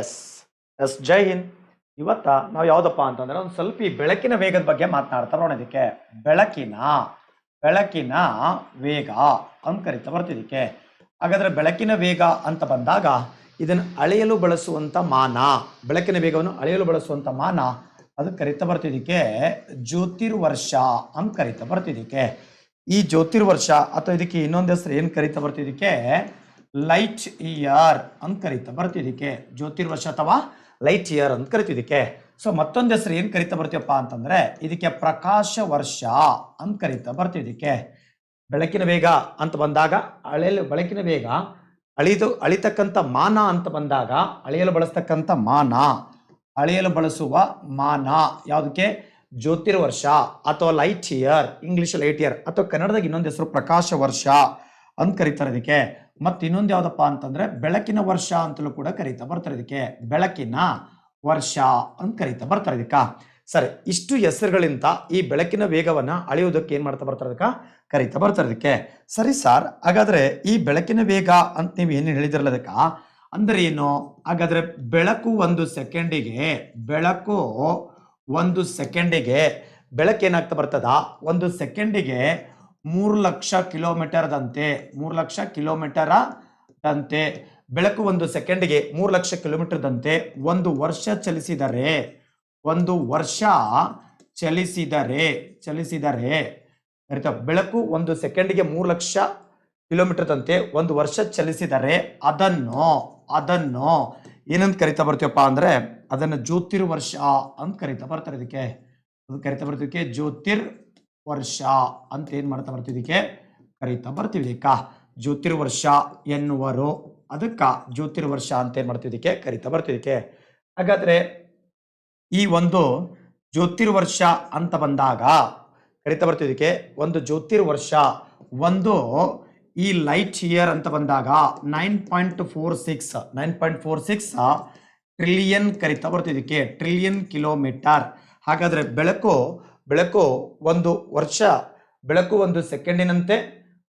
S S, ಜೈ ಹಿಂದ್. ಇವತ್ತ ನಾವು ಯಾವ್ದಪ್ಪ ಅಂತಂದ್ರೆ ಒಂದು ಸ್ವಲ್ಪ ಈ ಬೆಳಕಿನ ವೇಗದ ಬಗ್ಗೆ ಮಾತನಾಡ್ತಾರೆ ನೋಡೋಣ ಇದಕ್ಕೆ. ಬೆಳಕಿನ ಬೆಳಕಿನ ವೇಗ ಅಂತ ಕರಿತಾ ಬರ್ತಿದ್ದಕ್ಕೆ ಹಾಗಾದ್ರೆ ಬೆಳಕಿನ ವೇಗ ಅಂತ ಬಂದಾಗ ಇದನ್ನು ಅಳೆಯಲು ಬಳಸುವಂತ ಮಾನ, ಬೆಳಕಿನ ವೇಗವನ್ನು ಅಳೆಯಲು ಬಳಸುವಂತ ಮಾನ, ಅದು ಕರಿತಾ ಬರ್ತಿದ್ದಕ್ಕೆ ಜ್ಯೋತಿರ್ವರ್ಷ ಅಂತ ಕರಿತಾ ಬರ್ತಿದ್ದಕ್ಕೆ ಈ ಜ್ಯೋತಿರ್ವರ್ಷ ಅಥವಾ ಇದಕ್ಕೆ ಇನ್ನೊಂದು ಹೆಸರು ಏನು ಕರಿತಾ ಬರ್ತಿದ್ದಕ್ಕೆ ಲೈಟ್ ಇಯರ್ ಅಂತ ಕರಿತಾ, ಬರ್ತಿದ್ದಕ್ಕೆ ಜ್ಯೋತಿರ್ವಶ ಅಥವಾ ಲೈಟ್ ಇಯರ್ ಅಂತ ಕರಿತಿದ್ದಕ್ಕೆ. ಸೊ ಮತ್ತೊಂದು ಹೆಸರು ಏನು ಕರಿತಾ ಬರ್ತೀವಪ್ಪ ಅಂತಂದ್ರೆ, ಇದಕ್ಕೆ ಪ್ರಕಾಶ ವರ್ಷ ಅಂತ ಕರಿತಾ ಬರ್ತಿದ್ದಕ್ಕೆ. ಬೆಳಕಿನ ವೇಗ ಅಂತ ಬಂದಾಗ ಅಳೆಯಲು ಬೆಳಕಿನ ವೇಗ ಅಳಿದು, ಅಳಿತಕ್ಕಂಥ ಮಾನ ಅಂತ ಬಂದಾಗ, ಅಳೆಯಲು ಬಳಸ್ತಕ್ಕಂಥ ಮಾನ. ಅಳೆಯಲು ಬಳಸುವ ಮಾನ ಯಾವುದಕ್ಕೆ? ಜ್ಯೋತಿರ್ವರ್ಷ ಅಥವಾ light year English light year ಅಥವಾ ಕನ್ನಡದಾಗ ಇನ್ನೊಂದು ಹೆಸರು ಪ್ರಕಾಶ ವರ್ಷ ಅಂತ ಕರೀತಾರೆ ಇದಕ್ಕೆ ಮತ್ತೆ ಇನ್ನೊಂದು ಯಾವುದಪ್ಪ ಅಂತಂದ್ರೆ ಬೆಳಕಿನ ವರ್ಷ ಅಂತಲೂ ಕೂಡ ಕರೀತಾ ಬರ್ತಾರೆ ಇದಕ್ಕೆ. ಬೆಳಕಿನ ವರ್ಷ ಅಂತ ಕರೀತಾ ಬರ್ತಾರೆ ಇದಕ್ಕ. ಸರಿ, ಇಷ್ಟು ಹೆಸರುಗಳಿಂದ ಈ ಬೆಳಕಿನ ವೇಗವನ್ನ ಅಳೆಯುವುದಕ್ಕೆ ಏನ್ ಮಾಡ್ತಾ ಬರ್ತಾರೆ ಅದಕ್ಕ ಕರೀತಾ ಬರ್ತಾರೆ ಇದಕ್ಕೆ. ಸರಿ ಸರ್, ಹಾಗಾದ್ರೆ ಈ ಬೆಳಕಿನ ವೇಗ ಅಂತ ನೀವು ಏನು ಹೇಳಿದಿರಲ್ಲ ಅದಕ್ಕ ಅಂದ್ರೆ ಏನು? ಹಾಗಾದ್ರೆ ಬೆಳಕು ಒಂದು ಸೆಕೆಂಡಿಗೆ, ಬೆಳಕು ಒಂದು ಸೆಕೆಂಡಿಗೆ, ಬೆಳಕು ಏನಾಗ್ತಾ ಬರ್ತದ? ಒಂದು ಸೆಕೆಂಡಿಗೆ ಮೂರು ಲಕ್ಷ ಕಿಲೋಮೀಟರ್ದಂತೆ, ಮೂರು ಲಕ್ಷ ಕಿಲೋಮೀಟರ ದಂತೆ ಬೆಳಕು ಒಂದು ಸೆಕೆಂಡಿಗೆ ಮೂರು ಲಕ್ಷ ಕಿಲೋಮೀಟರ್ದಂತೆ ಒಂದು ವರ್ಷ ಚಲಿಸಿದರೆ, ಒಂದು ವರ್ಷ ಚಲಿಸಿದರೆ ಚಲಿಸಿದರೆ, ಆಯ್ತಾ? ಬೆಳಕು ಒಂದು ಸೆಕೆಂಡಿಗೆ ಮೂರು ಲಕ್ಷ ಕಿಲೋಮೀಟರ್ದಂತೆ ಒಂದು ವರ್ಷ ಚಲಿಸಿದರೆ ಅದನ್ನು ಅದನ್ನು ಏನಂತ ಕರಿತಾ ಬರ್ತೀವಪ್ಪ ಅಂದ್ರೆ ಅದನ್ನು ಜ್ಯೋತಿರ್ವರ್ಷ ಅಂತ ಕರಿತಾ ಬರ್ತಾರೆ ಇದಕ್ಕೆ. ಅದು ಕರಿತಾ ಬರ್ತಿದ್ದಕ್ಕೆ ಜ್ಯೋತಿರ್ ವರ್ಷ ಅಂತ ಏನು ಮಾಡ್ತಾ ಬರ್ತಿದ್ದಕ್ಕೆ ಕರಿತಾ ಬರ್ತೀವಿ ಇದಕ್ಕ ಜ್ಯೋತಿರ್ವರ್ಷ ಎನ್ನುವರು. ಅದಕ್ಕ ಜ್ಯೋತಿರ್ವರ್ಷ ಅಂತ ಏನ್ ಮಾಡ್ತಿದ್ದಕ್ಕೆ ಕರಿತಾ ಇದಕ್ಕೆ. ಹಾಗಾದ್ರೆ ಈ ಒಂದು ಜ್ಯೋತಿರ್ವರ್ಷ ಅಂತ ಬಂದಾಗ ಕರಿತಾ ಬರ್ತೀವಿ ಇದಕ್ಕೆ. ಒಂದು ಜ್ಯೋತಿರ್ವರ್ಷ, ಒಂದು ಈ ಲೈಟ್ ಇಯರ್ ಅಂತ ಬಂದಾಗ nine point four six, nine point four six trillion ಕರಿತಾ ಬರ್ತಿದ್ದಕ್ಕೆ ಟ್ರಿಲಿಯನ್ ಕಿಲೋಮೀಟರ್. ಹಾಗಾದ್ರೆ ಬೆಳಕು ಬೆಳಕು ಒಂದು ವರ್ಷ, ಬೆಳಕು ಒಂದು ಸೆಕೆಂಡಿನಂತೆ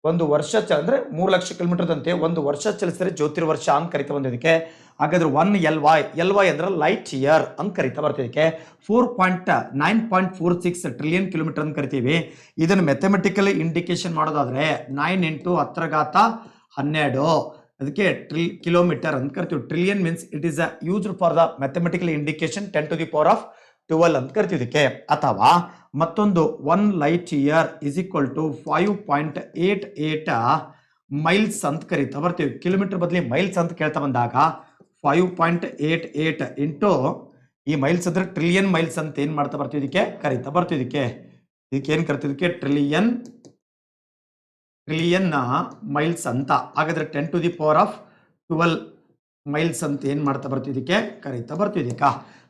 ಒಂದು ವರ್ಷ ಚ, ಅಂದರೆ ಮೂರು ಲಕ್ಷ ಕಿಲೋಮೀಟರ್ದಂತೆ ಒಂದು ವರ್ಷ ಚಲಿಸಿದರೆ ಜ್ಯೋತಿರ್ವರ್ಷ ಅಂತ ಕರಿತಾ ಬಂದಿದ್ದಕ್ಕೆ ಹಾಗಾದ್ರೆ one L Y L Y ಅಂದ್ರೆ ಲೈಟ್ ಇಯರ್ ಅಂತ ಕರಿತಾ ಬರ್ತಿದ್ದಕ್ಕೆ four point nine point four six trillion kilometre ಅಂತ ಕರಿತೀವಿ. ಇದನ್ನು ಮೆಥಮೆಟಿಕಲಿ ಇಂಡಿಕೇಶನ್ ಮಾಡೋದಾದ್ರೆ ನೈನ್ ಇಂಟು ಹತ್ರಘಾತ ಹನ್ನೆರಡು, ಅದಕ್ಕೆ ಟ್ರಿಲ್ ಕಿಲೋಮೀಟರ್ ಅಂತ ಕರಿತೀವಿ. Trillion means it is a used for the mathematical indication ten to the power of twelve ಅಂತ ಕರಿತಿದ್ದಕ್ಕೆ ಅಥವಾ ಮತ್ತೊಂದು one light year is equal to five point eight eight miles ಅಂತ ಕರೀತಾ ಬರ್ತೀವಿ. ಕಿಲೋಮೀಟರ್ ಬದಲಿ ಮೈಲ್ಸ್ ಅಂತ ಕೇಳ್ತಾ ಬಂದಾಗ five point eight eight into ಈ ಮೈಲ್ಸ್ ಅಂದ್ರೆ ಟ್ರಿಲಿಯನ್ ಮೈಲ್ಸ್ ಅಂತ ಏನು ಮಾಡ್ತಾ ಬರ್ತೀವಿ ಇದಕ್ಕೆ? ಕರೀತಾ ಬರ್ತೀವಿ ಇದಕ್ಕೆ. ಇದಕ್ಕೆ ಏನು ಕರಿತಿದ್ದಕ್ಕೆ ಟ್ರಿಲಿಯನ್ ಟ್ರಿಲಿಯನ್ ಮೈಲ್ಸ್ ಅಂತ. ಹಾಗಾದ್ರೆ ten to the power of twelve miles ಅಂತ ಏನು ಮಾಡ್ತಾ ಬರ್ತಿದ್ದಕ್ಕೆ? ಕರೀತಾ ಬರ್ತಿದ್ದೀಕ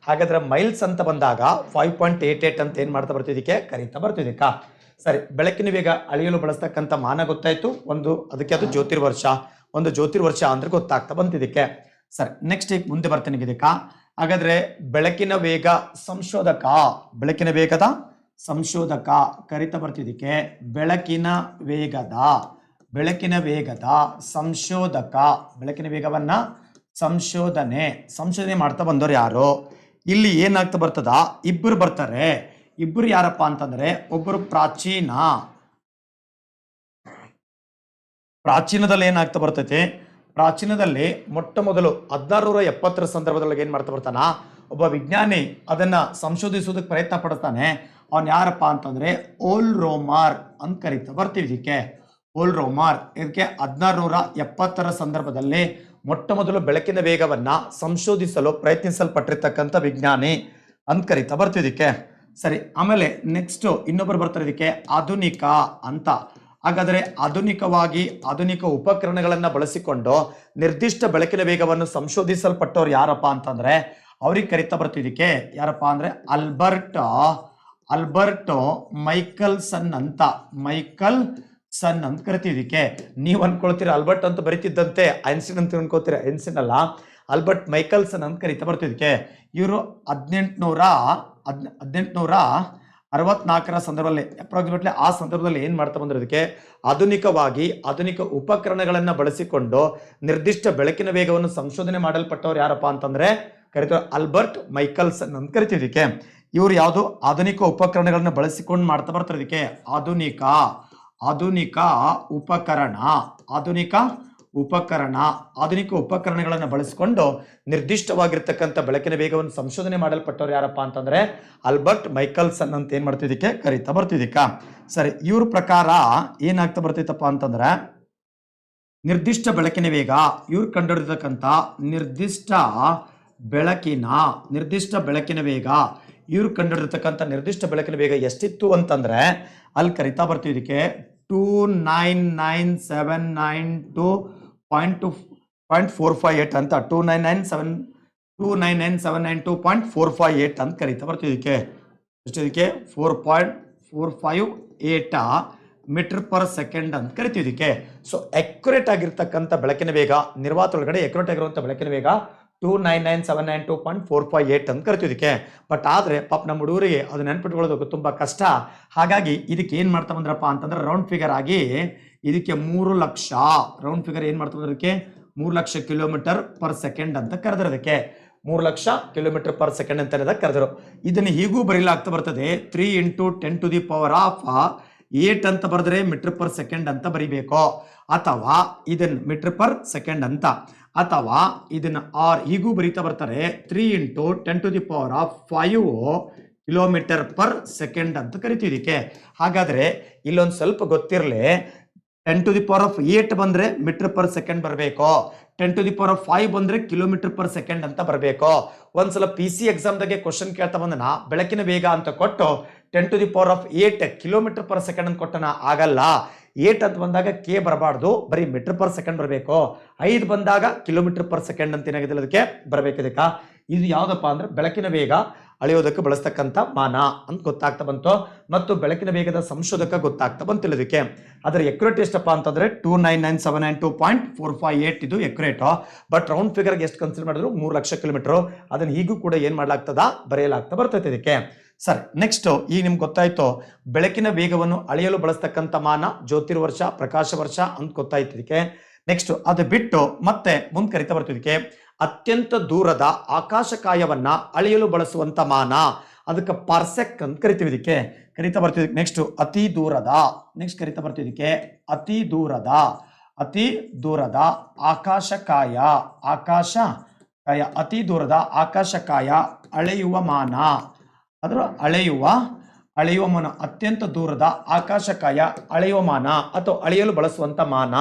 ಹಾಗಾದ್ರೆ ಮೈಲ್ಸ್ ಅಂತ ಬಂದಾಗ ಫೈವ್ ಪಾಯಿಂಟ್ ಏಟ್ ಏಟ್ ಅಂತ ಏನು ಮಾಡ್ತಾ ಬರ್ತಿದ್ದಕ್ಕೆ? ಕರೀತಾ ಬರ್ತಿದ್ದೀಕ ಸರಿ, ಬೆಳಕಿನ ವೇಗ ಅಳೆಯಲು ಬಳಸ್ತಕ್ಕಂಥ ಮಾನ ಗೊತ್ತಾಯಿತು. ಒಂದು, ಅದಕ್ಕೆ ಅದು ಜ್ಯೋತಿರ್ವರ್ಷ. ಒಂದು ಜ್ಯೋತಿರ್ವರ್ಷ ಅಂದ್ರೆ ಗೊತ್ತಾಗ್ತಾ ಬಂತಿದ್ದಕ್ಕೆ. ಸರಿ ನೆಕ್ಸ್ಟ್ ಈಗ ಮುಂದೆ ಬರ್ತೇನೆ ಇದಕ್ಕ. ಹಾಗಾದ್ರೆ ಬೆಳಕಿನ ವೇಗ ಸಂಶೋಧಕ. ಬೆಳಕಿನ ವೇಗದ ಸಂಶೋಧಕ ಕರಿತಾ ಬರ್ತಿದ್ದಕ್ಕೆ. ಬೆಳಕಿನ ವೇಗದ ಬೆಳಕಿನ ವೇಗದ ಸಂಶೋಧಕ. ಬೆಳಕಿನ ವೇಗವನ್ನ ಸಂಶೋಧನೆ ಸಂಶೋಧನೆ ಮಾಡ್ತಾ ಬಂದವ್ರು ಯಾರು? ಇಲ್ಲಿ ಏನಾಗ್ತಾ ಬರ್ತದ? ಇಬ್ಬರು ಬರ್ತಾರೆ. ಇಬ್ಬರು ಯಾರಪ್ಪ ಅಂತಂದ್ರೆ ಒಬ್ಬರು ಪ್ರಾಚೀನ. ಪ್ರಾಚೀನದಲ್ಲಿ ಏನಾಗ್ತಾ ಬರ್ತೈತೆ? ಪ್ರಾಚೀನದಲ್ಲಿ ಮೊಟ್ಟ ಮೊದಲು ಹದಿನಾರುನೂರ ಎಪ್ಪತ್ತರ ಸಂದರ್ಭದೊಳಗೆ ಏನ್ ಮಾಡ್ತಾ ಬರ್ತಾನ? ಒಬ್ಬ ವಿಜ್ಞಾನಿ ಅದನ್ನ ಸಂಶೋಧಿಸೋದಕ್ಕೆ ಪ್ರಯತ್ನ ಪಡ್ತಾನೆ. ಅವನ್ ಯಾರಪ್ಪ ಅಂತಂದ್ರೆ ಓಲ್ ರೋಮಾರ್ ಅಂತ ಕರೀತಾ ಬರ್ತೀವಿ ಇದಕ್ಕೆ. ಓಲ್ ರೋಮಾರ್ ಇದಕ್ಕೆ ಹದಿನಾರುನೂರ ಎಪ್ಪತ್ತರ ಸಂದರ್ಭದಲ್ಲಿ ಮೊಟ್ಟ ಮೊದಲು ಬೆಳಕಿನ ವೇಗವನ್ನು ಸಂಶೋಧಿಸಲು ಪ್ರಯತ್ನಿಸಲ್ಪಟ್ಟಿರ್ತಕ್ಕಂಥ ವಿಜ್ಞಾನಿ ಅಂತ ಕರಿತಾ ಬರ್ತಿದ್ದಕ್ಕೆ ಸರಿ, ಆಮೇಲೆ ನೆಕ್ಸ್ಟು ಇನ್ನೊಬ್ಬರು ಬರ್ತಾರೆ ಇದಕ್ಕೆ ಆಧುನಿಕ ಅಂತ. ಹಾಗಾದರೆ ಆಧುನಿಕವಾಗಿ ಆಧುನಿಕ ಉಪಕರಣಗಳನ್ನು ಬಳಸಿಕೊಂಡು ನಿರ್ದಿಷ್ಟ ಬೆಳಕಿನ ವೇಗವನ್ನು ಸಂಶೋಧಿಸಲ್ಪಟ್ಟವ್ರು ಯಾರಪ್ಪ ಅಂತಂದರೆ ಅವ್ರಿಗೆ ಕರಿತಾ ಬರ್ತಿದ್ದಕ್ಕೆ ಯಾರಪ್ಪ ಅಂದರೆ ಅಲ್ಬರ್ಟ್ ಅಲ್ಬರ್ಟೋ ಮೈಕಲ್ಸನ್ ಅಂತ. ಮೈಕಲ್ ಸನ್ ಅಂತ ಕರಿತಿದ್ದಕ್ಕೆ ನೀವು ಅನ್ಕೊಳ್ತೀರ ಅಲ್ಬರ್ಟ್ ಅಂತ ಬರಿತಿದ್ದಂತೆ ಐನ್ಸಿನ್ ಅಂತ ಅನ್ಕೋತೀರ ಐನ್ಸಿನ್ ಅಲ್ಲ, ಅಲ್ಬರ್ಟ್ ಮೈಕಲ್ಸನ್ ಅಂತ ಕರಿತಾ ಬರ್ತಿದ್ದಕ್ಕೆ ಇವರು ಹದಿನೆಂಟುನೂರ ಹದ್, ಹದಿನೆಂಟುನೂರ ಅರವತ್ನಾಲ್ಕರ ಸಂದರ್ಭದಲ್ಲಿ ಅಪ್ರಾಕ್ಸಿಮೇಟ್ಲಿ ಆ ಸಂದರ್ಭದಲ್ಲಿ ಏನು ಮಾಡ್ತಾ ಬಂದ್ರೆ ಇದಕ್ಕೆ? ಆಧುನಿಕವಾಗಿ ಆಧುನಿಕ ಉಪಕರಣಗಳನ್ನು ಬಳಸಿಕೊಂಡು ನಿರ್ದಿಷ್ಟ ಬೆಳಕಿನ ವೇಗವನ್ನು ಸಂಶೋಧನೆ ಮಾಡಲ್ಪಟ್ಟವ್ರು ಯಾರಪ್ಪ ಅಂತಂದರೆ ಕರಿತಾರೆ ಅಲ್ಬರ್ಟ್ ಮೈಕಲ್ಸನ್ ಅಂತ ಕರಿತೀವಿ ಇವರು ಯಾವುದು ಆಧುನಿಕ ಉಪಕರಣಗಳನ್ನು ಬಳಸಿಕೊಂಡು ಮಾಡ್ತಾ ಬರ್ತಾರೆ ಇದಕ್ಕೆ. ಆಧುನಿಕ. ಆಧುನಿಕ ಉಪಕರಣ ಆಧುನಿಕ ಉಪಕರಣ, ಆಧುನಿಕ ಉಪಕರಣಗಳನ್ನು ಬಳಸಿಕೊಂಡು ನಿರ್ದಿಷ್ಟವಾಗಿರ್ತಕ್ಕಂಥ ಬೆಳಕಿನ ವೇಗವನ್ನು ಸಂಶೋಧನೆ ಮಾಡಲ್ಪಟ್ಟವ್ರು ಯಾರಪ್ಪ ಅಂತಂದ್ರೆ ಅಲ್ಬರ್ಟ್ ಮೈಕಲ್ಸನ್ ಅಂತ ಏನು ಮಾಡ್ತಿದ್ದಕ್ಕೆ? ಕರಿತಾ ಬರ್ತಿದ್ದಕ್ಕ. ಸರಿ, ಇವ್ರ ಪ್ರಕಾರ ಏನಾಗ್ತಾ ಬರ್ತೈತಪ್ಪ ಅಂತಂದ್ರೆ ನಿರ್ದಿಷ್ಟ ಬೆಳಕಿನ ವೇಗ, ಇವ್ರು ಕಂಡುಹಿಡಿದಕ್ಕಂಥ ನಿರ್ದಿಷ್ಟ ಬೆಳಕಿನ ನಿರ್ದಿಷ್ಟ ಬೆಳಕಿನ ವೇಗ ಇವ್ರು ಕಂಡುಹಿಡಿರ್ತಕ್ಕಂಥ ನಿರ್ದಿಷ್ಟ ಬೆಳಕಿನ ವೇಗ ಎಷ್ಟಿತ್ತು ಅಂತಂದ್ರೆ ಅಲ್ಲಿ ಕರಿತಾ ಬರ್ತೀವಿ ಇದಕ್ಕೆ two nine nine seven nine two point two point four five eight ಅಂತ two nine nine seven two nine nine seven nine two point four five eight ಅಂತ ಕರಿತಾ ಬರ್ತೀವಿ ಇದಕ್ಕೆ. ಎಷ್ಟು ಇದಕ್ಕೆ? Four point four five eight metre per second ಅಂತ ಕರಿತೀವಿ ಇದಕ್ಕೆ. ಸೊ ಅಕ್ಯುರೇಟ್ ಆಗಿರ್ತಕ್ಕಂಥ ಬೆಳಕಿನ ವೇಗ, ನಿರ್ವಾತ ಒಳಗಡೆ ಅಕ್ಯುರೇಟ್ ಆಗಿರುವಂಥ ಬೆಳಕಿನ ವೇಗ two nine nine seven nine two point four five eight ಅಂತ ಕರಿತೀವಿ ಇದಕ್ಕೆ. ಬಟ್ ಆದರೆ ಪಾಪ ನಮ್ಮ ಹುಡುಗರಿಗೆ ಅದು ನೆನ್ಪಿಟ್ಕೊಳ್ಳೋದಕ್ಕೆ ತುಂಬ ಕಷ್ಟ. ಹಾಗಾಗಿ ಇದಕ್ಕೆ ಏನು ಮಾಡ್ತಾ ಬಂದ್ರಪ್ಪ ಅಂತಂದ್ರೆ ರೌಂಡ್ ಫಿಗರ್ ಆಗಿ ಇದಕ್ಕೆ ಮೂರು ಲಕ್ಷ. ರೌಂಡ್ ಫಿಗರ್ ಏನು ಮಾಡ್ತಾ ಬಂದ್ರೆ ಇದಕ್ಕೆ? ಮೂರು ಲಕ್ಷ ಕಿಲೋಮೀಟರ್ ಪರ್ ಸೆಕೆಂಡ್ ಅಂತ ಕರೆದ್ರೆ ಅದಕ್ಕೆ ಮೂರು ಲಕ್ಷ ಕಿಲೋಮೀಟರ್ ಪರ್ ಸೆಕೆಂಡ್ ಅಂತ ಹೇಳಿದಾಗ ಕರೆದರು. ಇದನ್ನು ಹೀಗೂ ಬರೀಲಾಗ್ತಾ ಬರ್ತದೆ. Three into ten to the power of eight ಅಂತ ಬರೆದ್ರೆ ಮೀಟರ್ ಪರ್ ಸೆಕೆಂಡ್ ಅಂತ ಬರಿಬೇಕು. ಅಥವಾ ಇದನ್ನು ಮೀಟರ್ ಪರ್ ಸೆಕೆಂಡ್ ಅಂತ. ಅಥವಾ ಇದನ್ನ ಆರ್ ಹೀಗೂ ಬರೀತಾ ಬರ್ತಾರೆ three into ten to the power of five kilometre per second ಅಂತ ಕರಿತಿದ್ದಕ್ಕೆ ಹಾಗಾದ್ರೆ ಇಲ್ಲೊಂದು ಸ್ವಲ್ಪ ಗೊತ್ತಿರಲಿ ten to the power of eight ಬಂದ್ರೆ ಮೀಟರ್ ಪರ್ ಸೆಕೆಂಡ್ ಬರಬೇಕು. Ten to the power of five ಬಂದ್ರೆ ಕಿಲೋಮೀಟರ್ ಪರ್ ಸೆಕೆಂಡ್ ಅಂತ ಬರಬೇಕು. ಒಂದ್ಸಲ ಪಿ ಸಿ ಎಕ್ಸಾಮ್ದಾಗೆ ಕ್ವಶನ್ ಕೇಳ್ತಾ ಬಂದನ, ಬೆಳಕಿನ ವೇಗ ಅಂತ ಕೊಟ್ಟು ten to the power of eight kilometre per second ಅಂತ ಕೊಟ್ಟನ, ಆಗಲ್ಲ. ಏಟ್ ಅಂತ ಬಂದಾಗ ಕೆ ಬರಬಾರ್ದು. ಬರೀ ಮೀಟರ್ ಪರ್ ಸೆಕೆಂಡ್ ಬರಬೇಕು. ಐದು ಬಂದಾಗ ಕಿಲೋಮೀಟರ್ ಪರ್ ಸೆಕೆಂಡ್ ಅಂತ ಏನಾಗಿದೆ ಅದಕ್ಕೆ ಬರಬೇಕು ಇದಕ್ಕೆ. ಇದು ಯಾವುದಪ್ಪ ಅಂದ್ರೆ ಬೆಳಕಿನ ವೇಗ ಅಳೆಯೋದಕ್ಕೆ ಬಳಸ್ತಕ್ಕಂಥ ಮಾನ ಅಂತ ಗೊತ್ತಾಗ್ತಾ ಬಂತು. ಮತ್ತು ಬೆಳಕಿನ ವೇಗದ ಸಂಶೋಧಕ ಗೊತ್ತಾಗ್ತಾ ಬಂತು ಇದಕ್ಕೆ. ಅದರ ಎಕ್ಯುರೇಟ್ ಎಷ್ಟಪ್ಪ ಅಂತಂದ್ರೆ two nine nine seven nine two point four five eight ಇದು ಎಕ್ಯುರೇಟು ಬಟ್ ರೌಂಡ್ ಫಿಗರ್ಗೆ ಎಷ್ಟು ಕನ್ಸಿಡರ್ ಮಾಡಿದ್ರು? ಮೂರು ಲಕ್ಷ ಕಿಲೋಮೀಟರ್ ಅದನ್ನ ಈಗೂ ಕೂಡ ಏನು ಮಾಡಲಾಗ್ತದ? ಬರೆಯಲಾಗ್ತಾ ಬರ್ತೈತೆ ಇದಕ್ಕೆ. ಸರ್ ನೆಕ್ಸ್ಟ್ ಈಗ ನಿಮ್ಗೆ ಗೊತ್ತಾಯ್ತು, ಬೆಳಕಿನ ವೇಗವನ್ನು ಅಳೆಯಲು ಬಳಸ್ತಕ್ಕಂಥ ಮಾನ, ಜ್ಯೋತಿರ್ವರ್ಷ ಪ್ರಕಾಶ ವರ್ಷ ಅಂತ ಗೊತ್ತಾಯ್ತು ಇದಕ್ಕೆ. ನೆಕ್ಸ್ಟ್ ಅದು ಬಿಟ್ಟು ಮತ್ತೆ ಮುಂದೆ ಕರಿತಾ ಬರ್ತಿದ್ದಕ್ಕೆ, ಅತ್ಯಂತ ದೂರದ ಆಕಾಶಕಾಯವನ್ನ ಅಳೆಯಲು ಬಳಸುವಂತ ಮಾನ. ಅದಕ್ಕೆ ಪಾರ್ಸೆಕ್ ಅಂತ ಕರಿತೀವಿ ಇದಕ್ಕೆ. ಕರಿತಾ ಬರ್ತಿದ್ದಕ್ಕೆ ನೆಕ್ಸ್ಟ್ ಅತಿ ದೂರದ ನೆಕ್ಸ್ಟ್ ಕರಿತಾ ಬರ್ತಿದ್ದಕ್ಕೆ, ಅತಿ ದೂರದ ಅತಿ ದೂರದ ಆಕಾಶಕಾಯ ಆಕಾಶ ಕಾಯ, ಅತಿ ದೂರದ ಆಕಾಶಕಾಯ ಅಳೆಯುವ ಮಾನ. ಅದರ ಅಳೆಯುವ ಅಳೆಯುವ ಮಾನ ಅತ್ಯಂತ ದೂರದ ಆಕಾಶಕಾಯ, ಅಳೆಯುವ ಮಾನ ಅಥವಾ ಅಳೆಯಲು ಬಳಸುವಂತ ಮಾನ.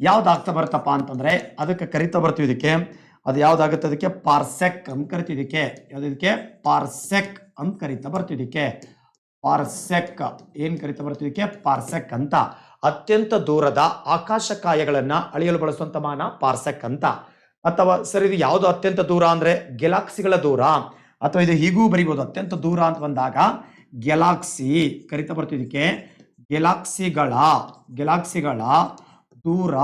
ಯಾವ್ದಾಗ್ತಾ ಬರ್ತಪ್ಪ ಅಂತಂದ್ರೆ ಅದಕ್ಕೆ ಕರಿತಾ ಬರ್ತೀವಿ ಇದಕ್ಕೆ. ಅದು ಯಾವ್ದಾಗುತ್ತೆ ಅದಕ್ಕೆ? ಪಾರ್ಸೆಕ್ ಅಂತ ಕರಿತೀವಿ ಇದಕ್ಕೆ. ಯಾವ್ದು ಇದಕ್ಕೆ? ಪಾರ್ಸೆಕ್ ಅಂತ ಕರಿತಾ ಬರ್ತೀವಿ ಇದಕ್ಕೆ. ಪಾರ್ಸೆಕ್ ಏನು ಕರಿತಾ ಬರ್ತೀವಿ ಇದಕ್ಕೆ? ಪಾರ್ಸೆಕ್ ಅಂತ. ಅತ್ಯಂತ ದೂರದ ಆಕಾಶಕಾಯಗಳನ್ನು ಅಳೆಯಲು ಬಳಸುವಂತ ಮಾನ ಪಾರ್ಸೆಕ್ ಅಂತ. ಅಥವಾ ಸರಿ ಇದು ಯಾವುದು ಅತ್ಯಂತ ದೂರ ಅಂದ್ರೆ? ಗೆಲಾಕ್ಸಿಗಳ ದೂರ. ಅಥವಾ ಇದು ಹೀಗೂ ಬರಿಬೋದು, ಅತ್ಯಂತ ದೂರ ಅಂತ ಬಂದಾಗ ಗೆಲಾಕ್ಸಿ ಕರಿತಾ ಬರ್ತಿದ್ದಕ್ಕೆ ಗೆಲಾಕ್ಸಿಗಳ ಗೆಲಾಕ್ಸಿಗಳ ದೂರ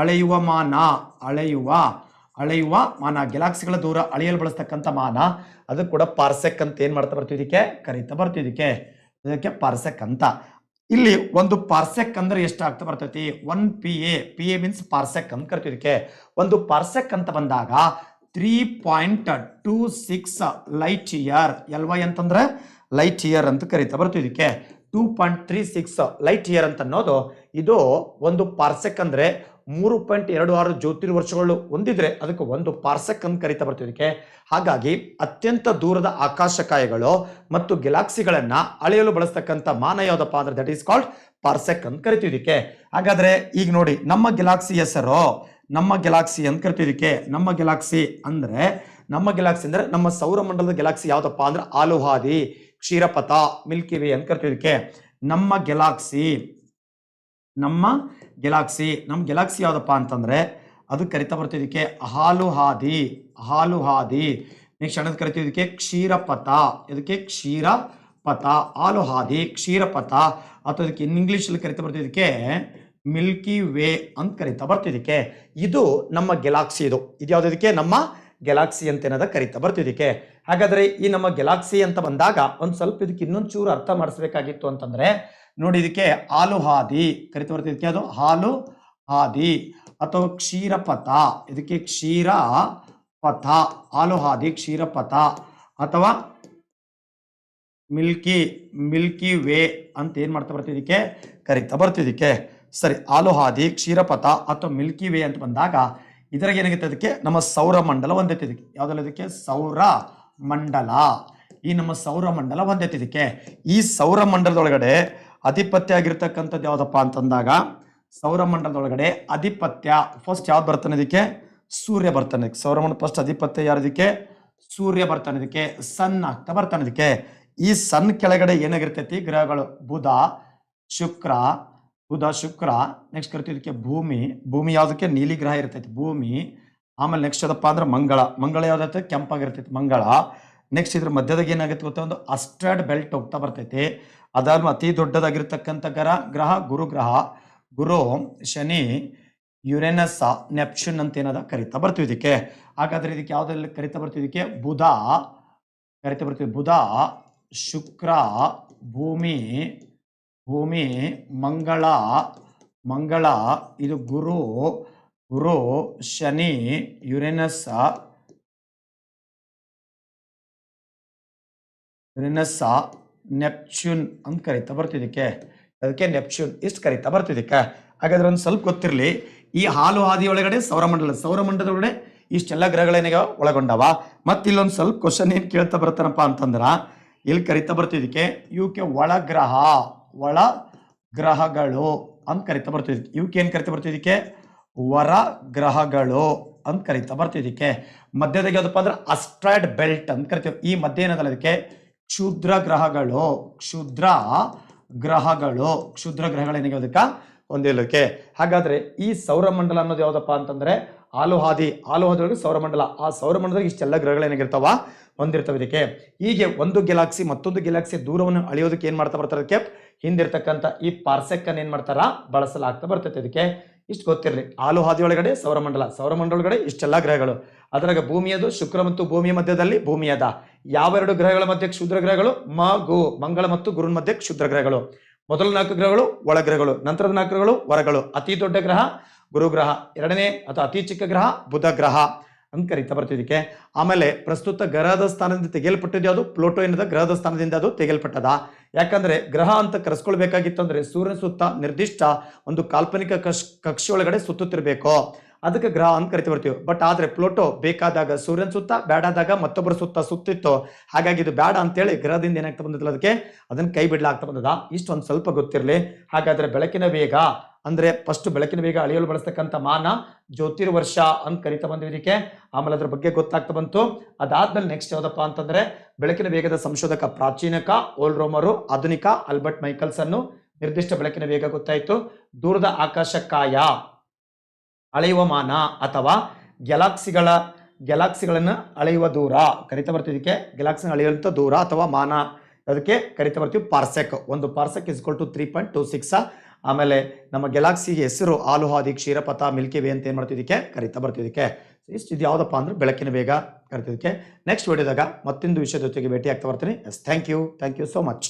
ಅಳೆಯುವ ಮಾನ, ಅಳೆಯುವ ಅಳೆಯುವ ಮಾನ. ಗೆಲಾಕ್ಸಿಗಳ ದೂರ ಅಳೆಯಲು ಬಳಸ್ತಕ್ಕಂಥ ಮಾನ, ಅದು ಕೂಡ ಪಾರ್ಸೆಕ್ ಅಂತ ಏನು ಮಾಡ್ತಾ ಬರ್ತಿದ್ದಕ್ಕೆ ಕರಿತಾ ಬರ್ತಿದ್ದಕ್ಕೆ ಇದಕ್ಕೆ. ಪಾರ್ಸೆಕ್ ಅಂತ. ಇಲ್ಲಿ ಒಂದು ಪಾರ್ಸೆಕ್ ಅಂದ್ರೆ ಎಷ್ಟು ಆಗ್ತಾ ಬರ್ತೈತಿ one P A P A means parsec ಅಂತ ಕರಿತೀವಿ ಒಂದು ಪಾರ್ಸೆಕ್ ಅಂತ ಬಂದಾಗ three point two six light year L Y ಅಂತಂದ್ರೆ ಲೈಟ್ ಇಯರ್ ಅಂತ ಕರಿತಾ ಬರ್ತೀವಿ ಇದಕ್ಕೆ. Two point three six light year ಅಂತ ಅನ್ನೋದು ಇದು ಒಂದು ಪಾರ್ಸೆಕ್ ಅಂದ್ರೆ ಮೂರು ಪಾಯಿಂಟ್ ಎರಡು ಆರು ಜ್ಯೋತಿರ್ವರ್ಷಗಳು ಹೊಂದಿದ್ರೆ ಅದಕ್ಕೆ ಒಂದು ಪಾರ್ಸೆಕ್ ಅಂತ ಕರಿತಾ ಬರ್ತೀವಿ ಇದಕ್ಕೆ. ಹಾಗಾಗಿ ಅತ್ಯಂತ ದೂರದ ಆಕಾಶಕಾಯಗಳು ಮತ್ತು ಗೆಲಾಕ್ಸಿಗಳನ್ನ ಅಳೆಯಲು ಬಳಸ್ತಕ್ಕಂಥ ಮಾನ ಯಾವುದಪ್ಪ ಅಂದ್ರೆ ದಟ್ ಈಸ್ ಕಾಲ್ಡ್ ಪಾರ್ಸೆಕ್ ಅಂತ ಕರಿತೀವಿ ಇದಕ್ಕೆ. ಹಾಗಾದ್ರೆ ಈಗ ನೋಡಿ ನಮ್ಮ ಗೆಲಾಕ್ಸಿ ಹೆಸರು ನಮ್ಮ ಗೆಲಾಕ್ಸಿ ಅಂತ ಕರಿತೀವಿ ನಮ್ಮ ಗೆಲಾಕ್ಸಿ ಅಂದ್ರೆ ನಮ್ಮ ಗೆಲಾಕ್ಸಿ ಅಂದ್ರೆ ನಮ್ಮ ಸೌರಮಂಡಲದ ಗೆಲಾಕ್ಸಿ ಯಾವ್ದಪ್ಪ ಅಂದ್ರೆ ಆಲೋಹಾದಿ, ಕ್ಷೀರಪಥ ಮಿಲ್ಕಿ ವೇ ಅಂತ ಕರಿತೀವಿ ನಮ್ಮ ಗೆಲಾಕ್ಸಿ ನಮ್ಮ ಗೆಲಾಕ್ಸಿ ನಮ್ಮ ಗೆಲಾಕ್ಸಿ ಯಾವುದಪ್ಪ ಅಂತಂದ್ರೆ ಅದು ಕರಿತಾ ಬರ್ತಿದ್ದಕ್ಕೆ ಹಾಲು ಹಾದಿ ಹಾಲು ಹಾದಿ ನೆಕ್ಸ್ಟ್ ಅನ್ನೋದು ಕರಿತಿದ್ದಕ್ಕೆ ಕ್ಷೀರಪಥ. ಇದಕ್ಕೆ ಕ್ಷೀರಪಥ ಹಾಲು ಹಾದಿ ಕ್ಷೀರಪಥ. ಅಥವಾ ಇದಕ್ಕೆ ಇನ್ ಇಂಗ್ಲೀಷಲ್ಲಿ ಕರಿತಾ ಬರ್ತಿದ್ದಕ್ಕೆ ಮಿಲ್ಕಿ ವೇ ಅಂತ ಕರಿತಾ ಬರ್ತಿದ್ದಕ್ಕೆ. ಇದು ನಮ್ಮ ಗೆಲಾಕ್ಸಿ ಇದು. ಇದು ಯಾವ್ದು ಇದಕ್ಕೆ? ನಮ್ಮ ಗೆಲಾಕ್ಸಿ ಅಂತ ಏನದ ಕರಿತಾ ಬರ್ತಿದ್ದಕ್ಕೆ. ಹಾಗಾದ್ರೆ ಈ ನಮ್ಮ ಗೆಲಾಕ್ಸಿ ಅಂತ ಬಂದಾಗ ಒಂದು ಸ್ವಲ್ಪ ಇದಕ್ಕೆ ಇನ್ನೊಂದು ಚೂರು ಅರ್ಥ ಮಾಡಿಸ್ಬೇಕಾಗಿತ್ತು ಅಂತಂದ್ರೆ, ನೋಡಿ ಇದಕ್ಕೆ ಹಾಲು ಹಾದಿ ಕರಿತಾ ಬರ್ತಿದ್ದಕ್ಕೆ ಅದು ಹಾಲು ಹಾದಿ ಅಥವಾ ಕ್ಷೀರಪಥ. ಇದಕ್ಕೆ ಕ್ಷೀರ ಪಥ ಹಾಲು ಹಾದಿ ಕ್ಷೀರಪಥ. ಅಥವಾ ಮಿಲ್ಕಿ ಮಿಲ್ಕಿ ವೇ ಅಂತ ಏನು ಮಾಡ್ತಾ ಬರ್ತಿದ್ದಕ್ಕೆ? ಕರಿತಾ ಬರ್ತಿದ್ದಕ್ಕೆ. ಸರಿ, ಆಲೋಹಾದಿ ಹಾದಿ ಕ್ಷೀರಪಥ ಅಥವಾ ಮಿಲ್ಕಿ ವೇ ಅಂತ ಬಂದಾಗ ಇದರಾಗ ಏನಾಗುತ್ತೆ ಅದಕ್ಕೆ? ನಮ್ಮ ಸೌರ ಮಂಡಲ ಒಂದೈತೆ ಇದಕ್ಕೆ. ಯಾವುದಲ್ಲ ಇದಕ್ಕೆ? ಸೌರ ಮಂಡಲ. ಈ ನಮ್ಮ ಸೌರ ಮಂಡಲ ಒಂದೈತೆ ಇದಕ್ಕೆ. ಈ ಸೌರ ಮಂಡಲದೊಳಗಡೆ ಅಧಿಪತ್ಯ ಆಗಿರ್ತಕ್ಕಂಥದ್ದು ಯಾವುದಪ್ಪ ಅಂತಂದಾಗ, ಸೌರ ಮಂಡಲದೊಳಗಡೆ ಅಧಿಪತ್ಯ. ಫಸ್ಟ್ ಯಾವ್ದು ಬರ್ತಾನೆ ಇದಕ್ಕೆ? ಸೂರ್ಯ ಬರ್ತಾನೆ ಸೌರ ಸೌರಮಂಡಲ ಫಸ್ಟ್ ಅಧಿಪತ್ಯ ಯಾರು ಇದಕ್ಕೆ? ಸೂರ್ಯ ಬರ್ತಾನೆ ಇದಕ್ಕೆ. ಸನ್ ಆಗ್ತಾ ಬರ್ತಾನೆ ಇದಕ್ಕೆ. ಈ ಸನ್ ಕೆಳಗಡೆ ಏನಾಗಿರ್ತೈತಿ? ಗ್ರಹಗಳು. ಬುಧ, ಶುಕ್ರ ಬುಧ ಶುಕ್ರ ನೆಕ್ಸ್ಟ್ ಕರಿತೀವಿ ಭೂಮಿ ಭೂಮಿ ಯಾವುದಕ್ಕೆ? ನೀಲಿ ಗ್ರಹ ಇರ್ತೈತಿ. ಭೂಮಿ, ಆಮೇಲೆ ನೆಕ್ಸ್ಟ್ ಅದಪ್ಪ ಅಂದ್ರೆ ಮಂಗಳ. ಮಂಗಳ ಯಾವ್ದೈತೆ? ಕೆಂಪಾಗಿರ್ತೈತಿ ಮಂಗಳ. ನೆಕ್ಸ್ಟ್ ಇದ್ರ ಮಧ್ಯದಾಗ ಏನಾಗುತ್ತೆ ಗೊತ್ತಾ? ಒಂದು ಅಸ್ಟ್ರಾಡ್ ಬೆಲ್ಟ್ ಹೋಗ್ತಾ ಬರ್ತೈತಿ. ಅದಾದ್ಮೇಲೆ ಅತಿ ದೊಡ್ಡದಾಗಿರ್ತಕ್ಕಂಥ ಗ್ರಹ ಗ್ರಹ ಗುರು ಗ್ರಹ ಗುರು, ಶನಿ, ಯುರೇನಸ್, ನೆಪ್ಚೂನ್ ಅಂತ ಏನದ? ಕರಿತಾ ಬರ್ತೀವಿ ಇದಕ್ಕೆ. ಹಾಗಾದ್ರೆ ಇದಕ್ಕೆ ಯಾವ್ದ್ರಲ್ಲಿ ಕರಿತಾ ಬರ್ತೀವಿ ಇದಕ್ಕೆ? ಬುಧ, ಕರಿತಾ ಬರ್ತೀವಿ. ಬುಧ, ಶುಕ್ರ, ಭೂಮಿ ಭೂಮಿ, ಮಂಗಳ ಮಂಗಳ, ಇದು ಗುರು ಗುರು, ಶನಿ, ಯುರೆನಸ್, ಯುರೇನಸ್ ನೆಪ್ಚೂನ್ ಅಂತ ಕರಿತಾ ಬರ್ತಿದ್ದಕ್ಕೆ. ಅದಕ್ಕೆ ನೆಪ್ಚೂನ್ ಇಷ್ಟು ಕರಿತಾ ಬರ್ತಿದ್ದಕ್ಕೆ. ಹಾಗಾದ್ರೆ ಒಂದು ಸ್ವಲ್ಪ ಗೊತ್ತಿರಲಿ, ಈ ಹಾಲು ಹಾದಿ ಒಳಗಡೆ ಸೌರಮಂಡಲ, ಸೌರಮಂಡಲದೊಳಗಡೆ ಇಷ್ಟೆಲ್ಲ ಗ್ರಹಗಳೇನಾಗ ಒಳಗೊಂಡವ. ಮತ್ತೆ ಇಲ್ಲೊಂದು ಸ್ವಲ್ಪ ಕ್ವಶನ್ ಏನು ಕೇಳ್ತಾ ಬರ್ತಾನಪ್ಪ ಅಂತಂದ್ರೆ, ಇಲ್ಲಿ ಕರಿತಾ ಬರ್ತಿದ್ದಕ್ಕೆ ಇವಕ್ಕೆ ಒಳಗ್ರಹ ಒಳ ಗ್ರಹಗಳು ಅಂತ ಕರಿತಾ ಬರ್ತಿದ್ದಕ್ಕೆ ಇವಕ್ಕೆ ಏನು ಕರಿತಾ ಬರ್ತಿದ್ದಕ್ಕೆ ವರ ಗ್ರಹಗಳು ಅಂತ ಕರಿತಾ ಬರ್ತಿದ್ದಕ್ಕೆ ಮಧ್ಯದಾಗ ಯಾವ್ದಪ್ಪ ಅಂದ್ರೆ ಅಸ್ಟ್ರಾಯ್ಡ್ ಬೆಲ್ಟ್ ಅಂತ ಕರಿತೀವಿ. ಈ ಮಧ್ಯ ಏನದಲ್ಲ ಅದಕ್ಕೆ ಕ್ಷುದ್ರ ಗ್ರಹಗಳು. ಕ್ಷುದ್ರ ಗ್ರಹಗಳು. ಕ್ಷುದ್ರ ಗ್ರಹಗಳೇನಿಗೆ ಅದಕ್ಕೆ ಹೊಂದಿಲ್ಲಕ್ಕೆ ಹಾಗಾದ್ರೆ ಈ ಸೌರಮಂಡಲ ಅನ್ನೋದು ಯಾವುದಪ್ಪ ಅಂತಂದ್ರೆ ಆಲೋಹಾದಿ ಹಾದಿ ಹಾಲು ಹಾದಿ ಒಳಗೆ ಸೌರಮಂಡಲ. ಆ ಸೌರಮಂಡಲದಾಗ ಇಷ್ಟೆಲ್ಲ ಗ್ರಹಗಳೇನಾಗಿರ್ತಾವ ಹೊಂದಿರ್ತವೆ ಇದಕ್ಕೆ. ಹೀಗೆ ಒಂದು ಗೆಲಾಕ್ಸಿ, ಮತ್ತೊಂದು ಗೆಲಾಕ್ಸಿ ದೂರವನ್ನು ಅಳೆಯೋದಕ್ಕೆ ಏನು ಮಾಡ್ತಾ ಬರ್ತಾರೆ ಅದಕ್ಕೆ? ಹಿಂದಿರ್ತಕ್ಕಂಥ ಈ ಪಾರ್ಸೆಕ್ ಅನ್ನ ಏನ್ ಮಾಡ್ತಾರ? ಬಳಸಲಾಗ್ತಾ ಬರ್ತೈತೆ ಇದಕ್ಕೆ. ಇಷ್ಟು ಗೊತ್ತಿರಲಿ. ಹಾಲು ಹಾದಿ ಒಳಗಡೆ ಸೌರಮಂಡಲ ಸೌರಮಂಡಲ ಒಳಗಡೆ ಇಷ್ಟೆಲ್ಲ ಗ್ರಹಗಳು. ಅದರಾಗ ಭೂಮಿಯದು, ಶುಕ್ರ ಮತ್ತು ಭೂಮಿಯ ಮಧ್ಯದಲ್ಲಿ ಭೂಮಿಯದ. ಯಾವೆರಡು ಗ್ರಹಗಳ ಮಧ್ಯೆ ಕ್ಷುದ್ರ ಗ್ರಹಗಳು? ಮ ಗು ಮಂಗಳ ಮತ್ತು ಗುರುನ್ ಮಧ್ಯೆ ಕ್ಷುದ್ರ ಗ್ರಹಗಳು. ಮೊದಲ ನಾಲ್ಕು ಗ್ರಹಗಳು ಒಳಗ್ರಹಗಳು ನಂತರದ ನಾಲ್ಕು ಗ್ರಹಗಳು ಹೊರಗಳು. ಅತಿ ದೊಡ್ಡ ಗ್ರಹ, ಗುರು ಗ್ರಹ. ಎರಡನೇ ಅಥವಾ ಅತಿ ಚಿಕ್ಕ ಗ್ರಹ, ಬುಧ ಗ್ರಹ ಅಂತ ಕರಿತಾ ಬರ್ತಿದ್ದಕ್ಕೆ. ಆಮೇಲೆ ಪ್ರಸ್ತುತ ಗ್ರಹದ ಸ್ಥಾನದಿಂದ ತೆಗೆಯಲ್ಪಟ್ಟದ್ದು ಯಾವುದು? ಪ್ಲೋಟೋ ಎನ್ನದ ಗ್ರಹದ ಸ್ಥಾನದಿಂದ ಅದು ತೆಗೆಯಲ್ಪಟ್ಟದ. ಯಾಕಂದ್ರೆ ಗ್ರಹ ಅಂತ ಕರೆಸ್ಕೊಳ್ಬೇಕಾಗಿತ್ತು ಅಂದ್ರೆ ಸೂರ್ಯನ ಸುತ್ತ ನಿರ್ದಿಷ್ಟ ಒಂದು ಕಾಲ್ಪನಿಕ ಕಕ್ಷೆಯೊಳಗಡೆ ಸುತ್ತುತ್ತಿರ್ಬೇಕು. ಅದಕ್ಕೆ ಗ್ರಹ ಅಂತ ಕರಿತಾ ಬರ್ತೀವಿ. ಬಟ್ ಆದ್ರೆ ಪ್ಲೋಟೋ ಬೇಕಾದಾಗ ಸೂರ್ಯನ ಸುತ್ತ ಬೇಡಾದಾಗ ಮತ್ತೊಬ್ಬರ ಸುತ್ತ ಸುತ್ತಿತ್ತು. ಹಾಗಾಗಿ ಇದು ಬೇಡ ಅಂತೇಳಿ ಗ್ರಹದಿಂದ ಏನಾಗ್ತಾ ಬಂದಿಲ್ಲ ಅದಕ್ಕೆ ಅದನ್ನ ಕೈ ಬಿಡ್ಲಾಗ್ತಾ ಬಂದದ. ಇಷ್ಟು ಒಂದು ಸ್ವಲ್ಪ ಗೊತ್ತಿರಲಿ. ಹಾಗಾದ್ರೆ ಬೆಳಕಿನ ವೇಗ ಅಂದ್ರೆ ಫಸ್ಟ್ ಬೆಳಕಿನ ವೇಗ ಅಳೆಯಲು ಬಳಸ್ತಕ್ಕಂಥ ಮಾನ ಜ್ಯೋತಿರ್ವರ್ಷ ಅಂತ ಕರಿತಾ ಬಂದ್ವಿ ಇದಕ್ಕೆ. ಆಮೇಲೆ ಅದ್ರ ಬಗ್ಗೆ ಗೊತ್ತಾಗ್ತಾ ಬಂತು. ಅದಾದ್ಮೇಲೆ ನೆಕ್ಸ್ಟ್ ಯಾವುದಪ್ಪ ಅಂತಂದ್ರೆ ಬೆಳಕಿನ ವೇಗದ ಸಂಶೋಧಕ ಪ್ರಾಚೀನಕ ಓಲ್ ರೋಮರು ಆಧುನಿಕ ಆಲ್ಬರ್ಟ್ ಮೈಕಲ್ಸನ್ನು ನಿರ್ದಿಷ್ಟ ಬೆಳಕಿನ ವೇಗ ಗೊತ್ತಾಯಿತು. ದೂರದ ಆಕಾಶಕ್ಕಾಯ ಅಳೆಯುವ ಮಾನ ಅಥವಾ ಗ್ಯಾಲಾಕ್ಸಿಗಳ, ಗ್ಯಾಲಾಕ್ಸಿಗಳನ್ನು ಅಳೆಯುವ ದೂರ. ಕರಿತಾ ಬರ್ತಿದ್ದಕ್ಕೆ ಗ್ಯಾಲಾಕ್ಸಿ ಅಳೆಯುವಂಥ ದೂರ ಅಥವಾ ಮಾನ. ಅದಕ್ಕೆ ಕರಿತಾ ಬರ್ತೀವಿ ಪಾರ್ಸೆಕ್. ಒಂದು parsec is equal to three point two six ಆಮೇಲೆ ನಮ್ಮ ಗ್ಯಾಲಾಕ್ಸಿಗೆ ಹೆಸರು, ಆಲುಹಾದಿ, ಕ್ಷೀರಪಥ, ಮಿಲ್ಕಿ ವೇ ಅಂತ ಏನು ಮಾಡ್ತಿದ್ದಕ್ಕೆ ಕರಿತಾ ಬರ್ತಿದ್ದಕ್ಕೆ ಇಷ್ಟು ಇದು ಯಾವುದಪ್ಪ ಅಂದ್ರೆ ಬೆಳಕಿನ ವೇಗ ಕರಿತಿದ್ದಕ್ಕೆ ನೆಕ್ಸ್ಟ್ ವಿಡಿಯೋದಾಗ ಮತ್ತೊಂದು ವಿಷಯದ ಜೊತೆಗೆ ಭೇಟಿ ಆಗ್ತಾ ಬರ್ತೀನಿ. Yes thank you thank you so much